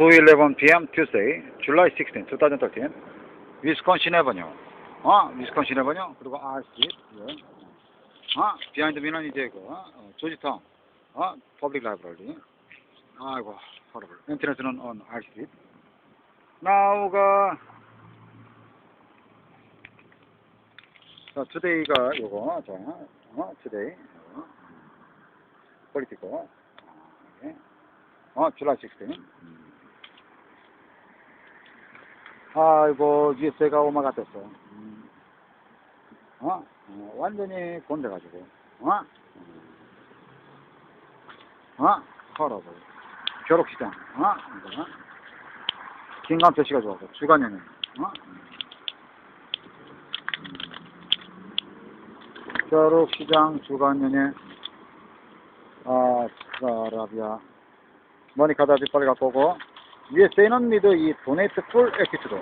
2:11 p.m. Tuesday, July 16, 2013. 위스콘신 에버뉴. 어, 위스콘신 에버뉴. 그리고 R 스트리트. 예. 어, 비하인드 미는 이제 그 어, 조지타운. 어, 퍼블릭 라이브러리. 아이고, horrible. 인터넷은 on R 스트리트. 나우가 자, 투데이가 요거, 자, 어, 투데이, 어, 폴리티코, 아, 예. 어, 줄라이 16. 음. 아이고, USA가 오마가 됐어. 음. 어? 어, 완전히 곤대가지고, 어? 음. 어? 서러워. 결혼시장, 어? 이거. 김감태 씨가 좋아서, 주간연애, 어? 음. 결혼시장 주간연애, 아, 사라비아. 다시 빨리 갖고 오고, USA는 미드 이 도네이트 풀 에티튜드.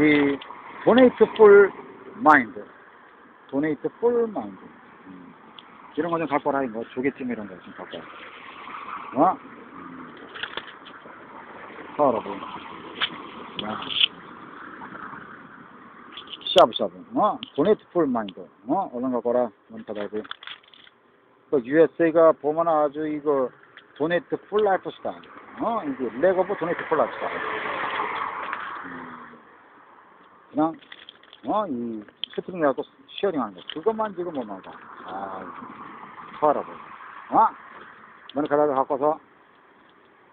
이 도네이트 풀 마인드. 도네이트 풀 마인드. 음. 이런 거 좀 갖고 와라, 뭐, 조개찜 이런 거 좀 갖고 와. 어? 음. 서러브. 야. 샤브샤브. 어? 도네이트 풀 마인드. 어? 얼른 갖고 와라. 모니카 다시. 그 USA가 보면 아주 이거 도네이트 풀 라이프 스타일. 어, 이게 라이프 스타일. 음, 그냥, 어, 이 스트링 갖고 쉐어링 하는 거. 그것만 지금 못 나가. 아, 서러워. 어? 너네 가다가 갖고서,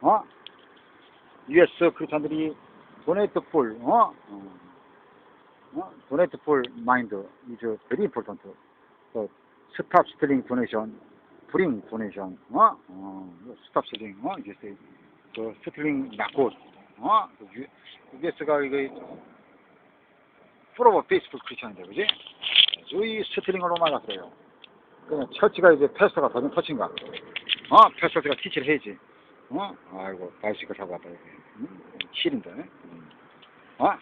어? US 크리스찬들이 도네이트 풀, 어? 어, 어? 도네이트 풀 마인드 very important. 그 스탑 스트링 도네이션, 브링 도네이션, 어? 어, 스탑 스트링, 어? 이제 그 스트링 낙꽃, 어? US가 이거 프로버 페이스북 크리스천인데, 그지? 이 스트링으로 막았어요. 그냥 처치가 이제 패스터가 더좀 터친가? 어? 패스터가 티치를 해야지. 어? 아이고, 바이시클 타고 왔다, 이게. 음? 실인데. 음. 어?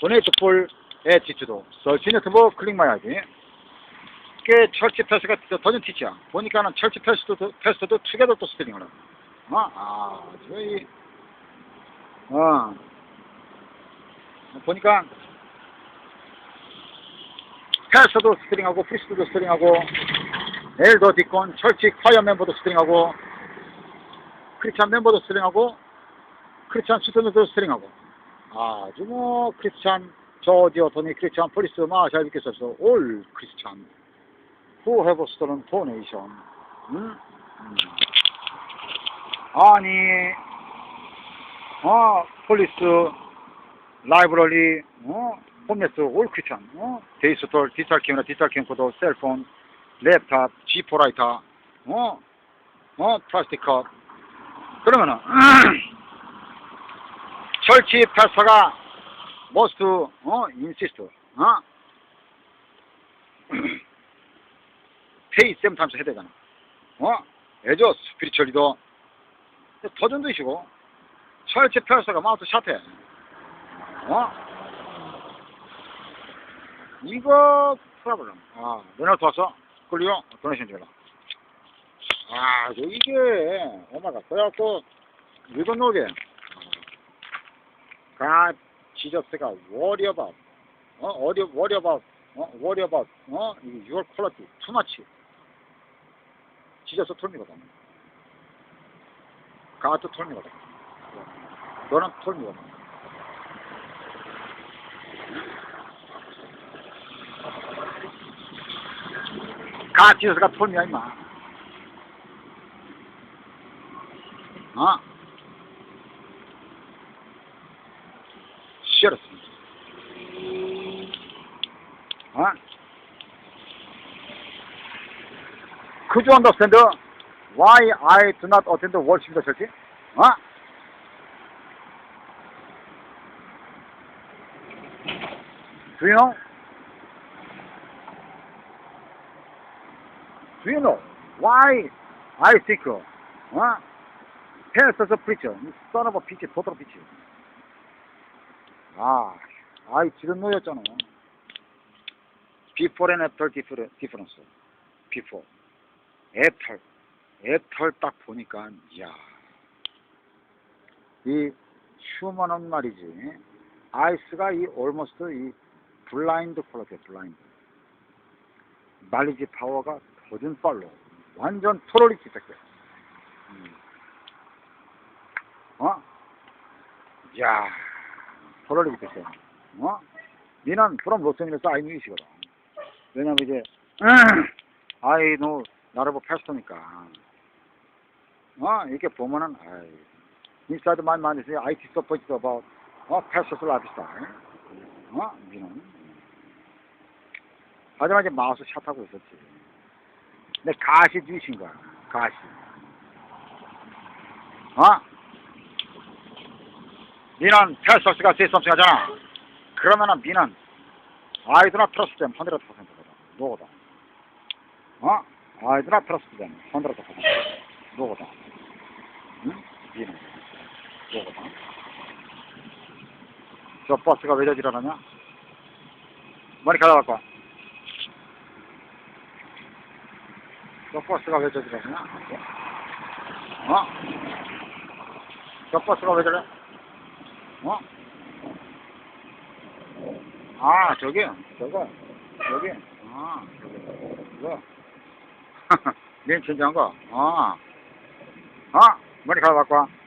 도네이트 폴 에티튜드. 서치네트 뭐 클릭 마야지. 꽤 철치 패스가 더좀 티치야. 보니까는 철치 패스도, 패스도 투게더 또 스트링을 해. 어? 아, 저희, 어. 보니까, 패스도 스트링하고, 프리스트도 스트링하고, 엘더 디콘, 철치 콰이어 멤버도 스트링하고, 크리스찬 멤버도 스트링하고, 크리스찬 스튜던트도 스트링하고, 아주 뭐, 크리스찬, 저지 어토니, 크리스찬 폴리스, 마샬 비켜서 올 크리스찬, have stolen donation. 음? 음. 아니, 어, 폴리스, 라이브러리, 어, 홈레스, 올 크리스찬, 어, 데이스톨, 디지털 캐메라, 디지털 캠코더, 셀폰, 랩탑, G4 라이터, 어, 어, 플라스틱 컵. 그러면은, 철치 패스가 most, 어, insist, 어, 페이 셈탐스 해야 되잖아. 어, 애저 스피리추얼리도 더전도이시고, 철치 패스가 마우스 샷해. 어, 이거 프라블럼. 아, 너네 왔어? 끌려? 도네이션 줘라. 아, 저 이게, 엄마가, 그래갖고, 이거 노게, 가, 지저스가, about, 어, worry about, 어, about, 어, 이 your quality, too much. 지저스 톨미거든. 가 지저스가 톨미야, 임마. 어? 싫었습니다. 어? Could you understand why I do not attend the worship in the church? 어? You know why I think, 어? Pastor's a preacher, son of a bitch, total bitch. 아, 아이 지금 노였잖아. Before and after differ- difference. Before. After. After 딱 보니까, 이야. 이 슈먼은 말이지 아이스가 이 almost 이 블라인드 퀄러티야 블라인드 말리지 파워가 더딘 빨로 완전 토롤리 기색돼 음. 어? 야 토롤리 기색돼 어? 니는 그럼 로스앤젤레스 아이뮤이시거든 왜냐면 이제 아이 너 나를 뭐 패스터니까 어 이렇게 보면은 아이 인사이드 마이 마인드 IT 서포트 about 어 패스터 라이프스타일 어? 니는. 하지만 이제 마우스 샷하고 있었지. 내 가시 주신 거야. 가시. 어? 패스터스가 say something 하잖아. 그러면은 do not trust them 100%거든 노거다 어? Not trust them 100% 노거다 응? 노거다 저 버스가 왜 저지랄 하냐? 머리 가져갈까? 저 버스가 왜 저지랄 하냐? 어? 저 버스가 왜 저래? 어? 아, 저기, 저거, 저기, 아, 이거. 네, 진짜한 거, 아, 아, 머리 가져갖고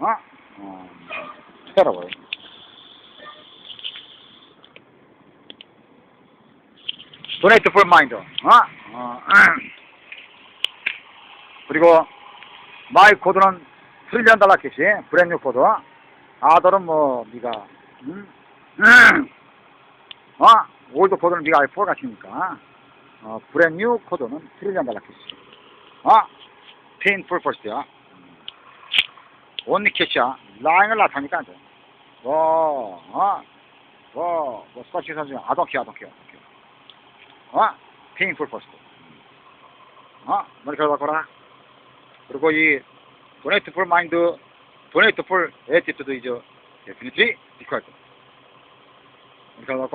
와. 어? 어, 해라고. 도네이트 풀 마인드, 어? 어, 그리고, 마이 코드는 트릴리언 달러 캐시, 브랜뉴 코드. 아들은 뭐, 니가, 음? 어? 올드 코드는 네가 i4 같으니까 어, 브랜뉴 코드는 트릴리언 달러 캐시 어? 페인 풀 퍼스트야 온리 캐시야 라인을 나타니까 안돼. 뭐, 어? 뭐, 뭐, 스카치 선수 아동키 아동키 아동키 어? 페인 풀 퍼스트. 어? 머리 잘 바꿔라. 그리고 이 도네이트 풀 마인드 도네이트 풀 에티튜드 이제 데피니트리 디퀄트 이렇게 하고